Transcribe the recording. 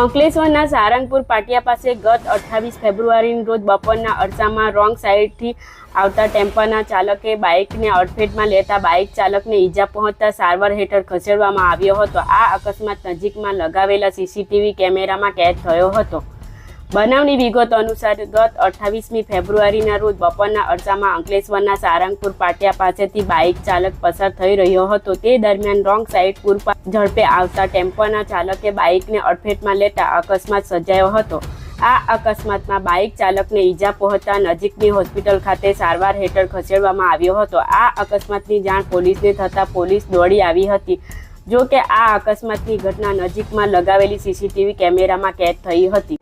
અંકલેશ્વરના સારંગપુર પાટિયા પાસે ગત અઠ્ઠાવીસ ફેબ્રુઆરીના રોજ બપોરના અરસામાં રોંગ સાઈડથી આવતા ટેમ્પાના ચાલકે બાઇકને અડફેટમાં લેતા બાઇક ચાલકને ઈજા પહોંચતા સારવાર હેઠળ ખસેડવામાં આવ્યો હતો. આ અકસ્માત નજીકમાં લગાવેલા સીસીટીવી કેમેરામાં કેદ થયો હતો. બનાવની વિગતો અનુસાર ગત અઠ્ઠાવીસમી ફેબ્રુઆરીના રોજ બપોરના અરસામાં અંકલેશ્વરના સારંગપુર પાટિયા પાસેથી બાઇક ચાલક પસાર થઈ રહ્યો હતો. તે દરમિયાન રોંગ સાઈડ પૂર ઝડપે આવતા ટેમ્પોના ચાલકે બાઇકને અડફેટમાં લેતા અકસ્માત સર્જાયો હતો. આ અકસ્માતમાં બાઇક ચાલકને ઈજા પહોંચતા નજીકની હોસ્પિટલ ખાતે સારવાર હેઠળ ખસેડવામાં આવ્યો હતો. આ અકસ્માતની જાણ પોલીસને થતાં પોલીસ દોડી આવી હતી. જો કે આ અકસ્માતની ઘટના નજીકમાં લગાવેલી સીસીટીવી કેમેરામાં કેદ થઈ હતી.